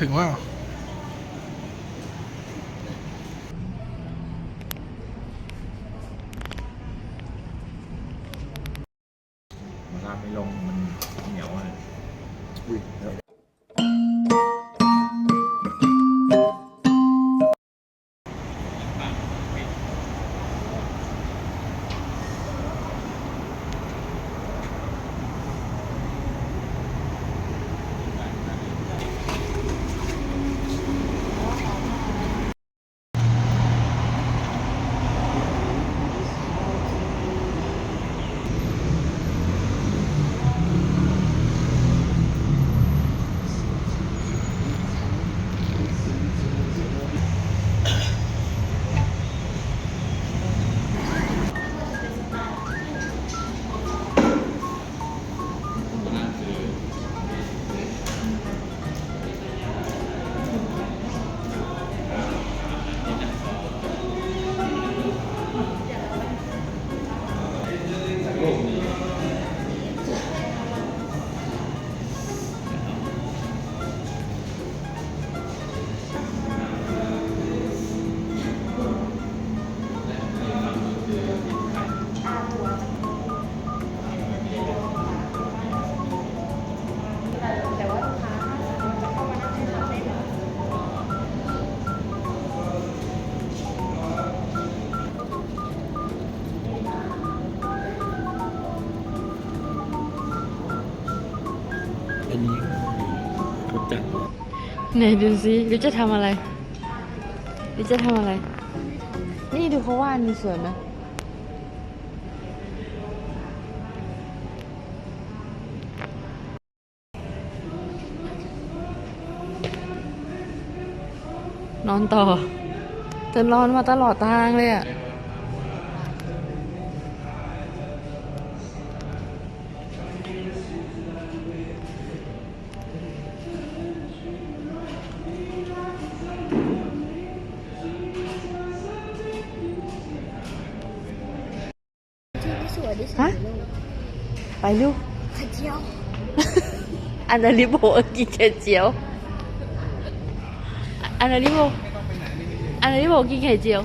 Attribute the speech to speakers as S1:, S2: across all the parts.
S1: ถึงว่า
S2: แไห
S3: นดู
S4: ซิหรือจะทำอะไรหรือจะทำอะไร นี่ดูเขาว่าดมีสวยไหมนอนต่อเธอนอนมาตลอดทางเลยอะ ฮะไปลูก
S2: ไข่เจียว
S4: อันนาลิโบกินไข่เจียวอันนาลิโบอันนาลิโบกินไข่เจียว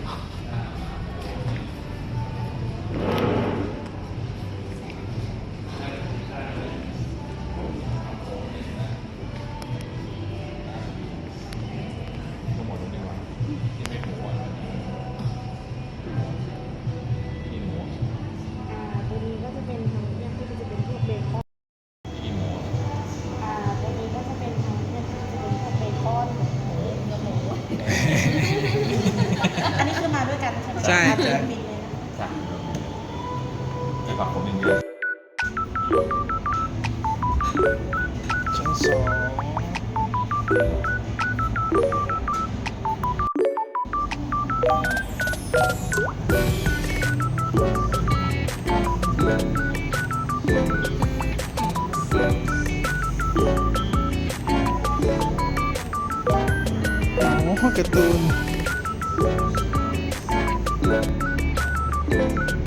S3: ช่ไหมใช่มา
S2: เป็นใช่บินเลยนะสั่งไอ้ผั
S3: กผม
S2: อย่างเดียวชั้นสอง Thank you.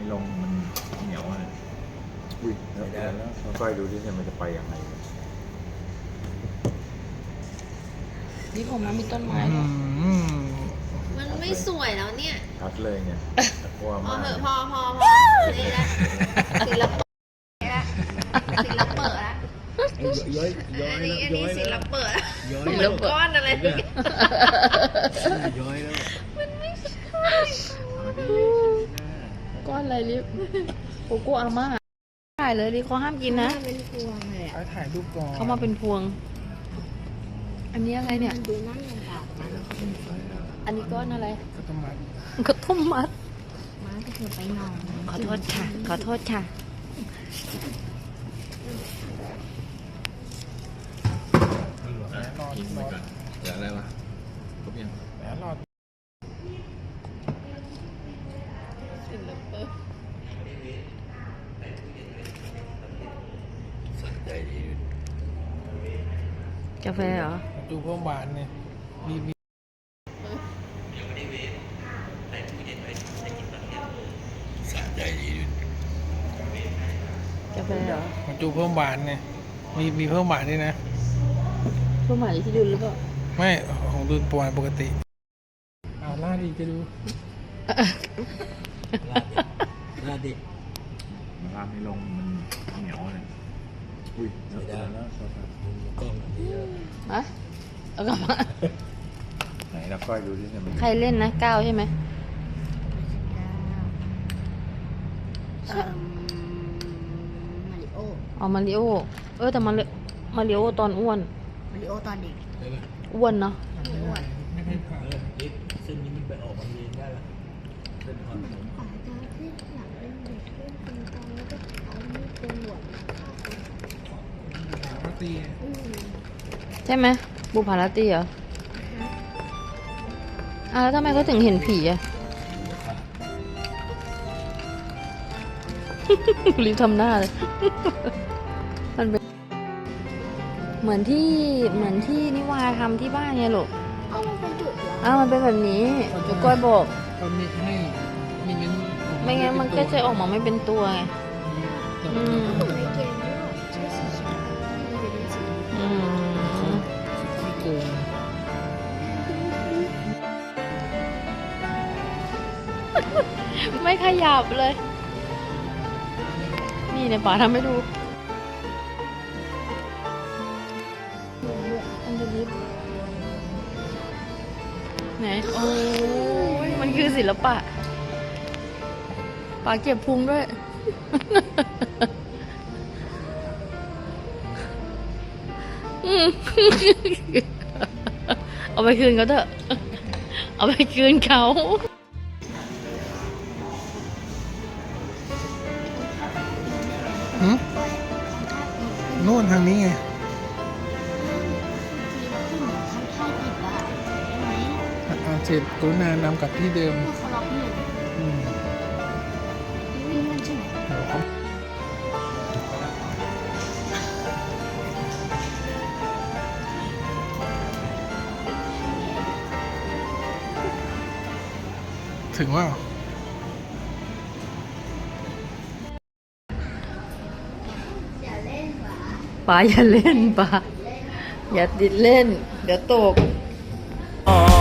S2: ไม่
S1: ลง
S2: มันเหนียวเลย
S3: อุ้ยไม่ได้แล้
S1: วค่อยดูดิเนี่ยมันจะไปยังไง
S4: นี่ผมมามีต้นไม้
S3: มั
S5: นไม่สวยแล้วเนี่ย
S1: ชัดเลยเนี่ยกลัว
S5: พอ
S1: มาก
S5: เหอะพอพอพอนี่ละศิลปะศิลปะละ
S1: ย้อยอย
S5: อันนี้อันนี้ศิลปะ
S1: ย้อะ
S5: เหมือนก้อนอะไรเนี่ย
S1: ย้อยแล้วมันไม่ใช่
S4: ก้อนอะไรลิฟโกโก้อาม่าถ่ายเลยลิฟเขาห้ามกินนะ
S5: เป็นพวงเลย
S3: ไปถ่ายรูปก่อน
S4: เขามาเป็นพวง อันนี้อะไรเนี่ย
S5: ดูนั่งลำบากนะ
S4: อันนี้ก้อนอะไร
S3: ก็ต้องมา
S4: ข้าวต้มมัด
S5: มาก็คือไปนอน
S4: ขอโทษค่ะ ขอโทษค่ะ
S3: แหมรอดรอด
S1: เดี๋ยวอะไรวะครบยัง
S3: แหมรอด
S5: ศิลปะ
S1: ใจดี
S4: กาแฟเหรอ
S3: ดูเพิ่มหวานเนี่ยมีมี
S1: สะใจดี
S4: กาแฟเหรอ
S3: มาดูเพิ่มหวานเนี่ยมีมีเพิ่มหวานด้วยนะ
S4: เพื่อหมายที่ดูหรือเปล่า
S3: ไม่ของดูปวานปกติเอาลาดอีกจะดู
S1: ลาดิมันลาดไม่ลงมันเหนียวเลย อุ้ยไม่ได้แล้วกล้อง
S4: ฮะเอากลับมา
S1: ไหนนะก้อยดูที่เนี่ยมัน
S4: ใครเล่นนะก้าวใช่ไหม
S5: เอ่อมาริโอ
S4: อ๋อมาริโอ เออแต่มาริมาริโอตอนอ้วน
S5: มาริโอตอนเด็ก
S4: อ้วนเนาะ
S5: ไม่อ้วน
S3: ไม่ค่อยผ่าน
S1: เส้นนี้มันไปออกมันเรียนได้แล้วเส้นอ่อน
S5: ป่าจะที่หลังเป็นเด็กเล่นเป็นตอนแล้วก็เอามีดโกนหัวมาฆ่าคน
S3: ปก ติ
S5: อืม
S4: ใช่ไหมบุพาราตรีเหรออะแล้วทำไมเขาถึงเห็นผีอะ รีบทำหน้าเลย มันเป็นเหมือนที่เหมือนที่นิวาทำที่บ้านไงลูก
S5: เอามันเป็นจุดเหรอ
S4: อ้าวมันเป็นแบบนี้จุกก้อยบอก
S3: เขามีให้ไม่งั้น
S4: ไม่งั้นมันก็จะออกมาไม่เป็นตัวไง อืม
S3: ไม่โกง
S4: ไม่ขยับเลย นี่เนี่ยป๋าทำให้ดูอันเดอร์ลิฟไหน โอ้ยมันคือศิลปะป๋าเก็บพุงด้วย เอาไปคืนเขาเถอะ เอาไปคืนเขา
S3: หืมนู่นทางนี้ไง
S5: ทีที่เหมือนทำท่าผิดอะใช่ไหม
S3: อ่าเสร็จกรุณานำกลับที่เดิม
S5: เมื่อเขาล็อกอยู่
S3: ถึงว่า
S5: อย่าเล่น
S4: ป๋าอย่าเล่นป๋าอย่าติดเล่น เดี๋ยวตก
S3: อ๋อ